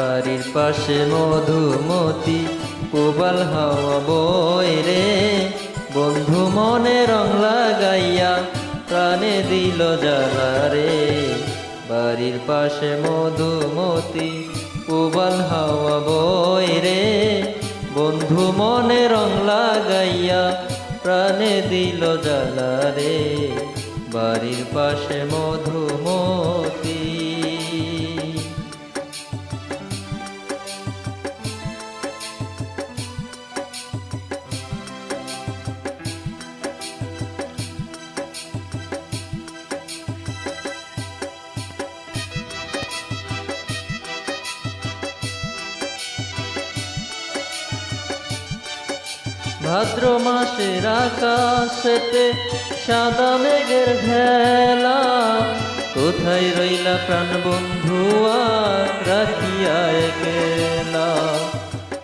বাড়ির পাশে মধুমতি, কোবাল হাওয়া বই রে। বন্ধু মনে রং লাগাইয়া প্রাণে দিল জ্বালা রে। বাড়ির পাশে মধুমতি, কোবাল হাওয়া বই রে। বন্ধু মনে রং লাগাইয়া প্রাণে দিল জ্বালা রে। বাড়ির পাশে মধুমতি ভাদ্র মাসের আকাশেতে সাদা মেঘের ভেলা। কোথায় রইলা প্রাণ বন্ধু, আর রাখিয়া গেলা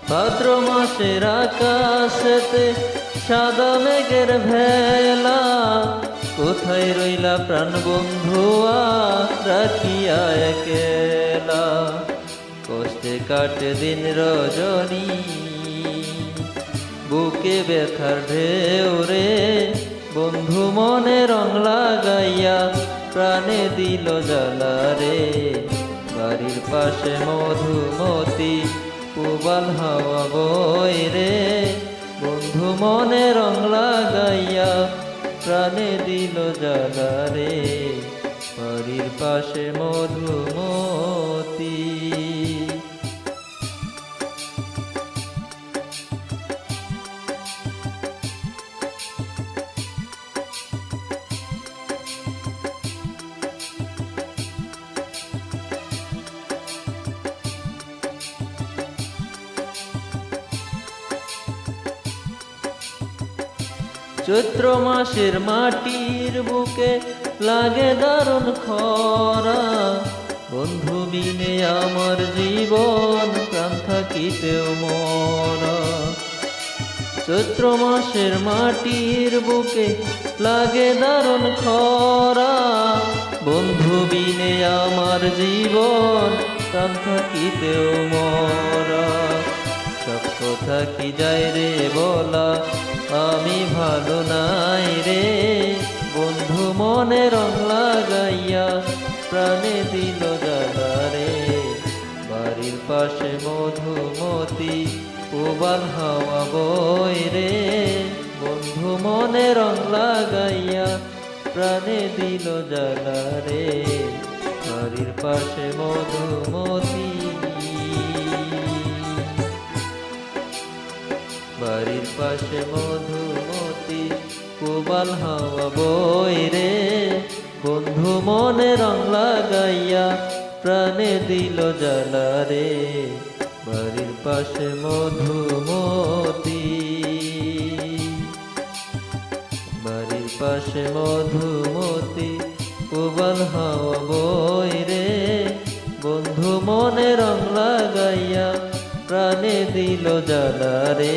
ভাদ্র মাসের আকাশেতে সাদা মেঘের ভেলা। কোথায় রইলা প্রাণ বন্ধু, আর রাখিয়া গেলা কষ্টে কাটে দিন রজনী। বুকে ব্যথার ঢেউ রে, বন্ধু মনে রং লাগাইয়া প্রাণে দিল জ্বালা রে। বাড়ির পাশে মধুমতি পুবাল হাওয়া বই রে। বন্ধু মনে রং লাগাইয়া প্রাণে দিল জ্বালা রে। বাড়ির পাশে মধুমতি চৈত্র মাসের মাটির বুকে লাগে দারুণ খরা। বন্ধু বিনে আমার জীবন প্রাণ থাকিতেও মরা। চৈত্র মাসের মাটির বুকে লাগে দারুণ খরা। বন্ধু বিনে আমার জীবন প্রাণ থাকিতেও মরা। সব কথা কি যায় রে বলা? আমি ভালো নাই রে। বন্ধু মনে রং লাগাইয়া প্রাণে দিল জ্বালা রে। বাড়ির পাশে মধুমতি, উবাল হাওয়া বই রে। বন্ধু মনে রং লাগাইয়া প্রাণে দিল জ্বালা রে। বাড়ির পাশে মধুমতি বাড়ির পাশে মধুমতি, কোবাল হাওয়া বই রে। বন্ধু মনে রং লাগাইয়া প্রাণে দিল জ্বালা রে। বাড়ির পাশে মধুমতি। বাড়ির পাশে মধুমতি, কোবাল হাওয়া বই রে। বন্ধু মনে রং লাগাইয়া প্রাণে দিল জ্বালা রে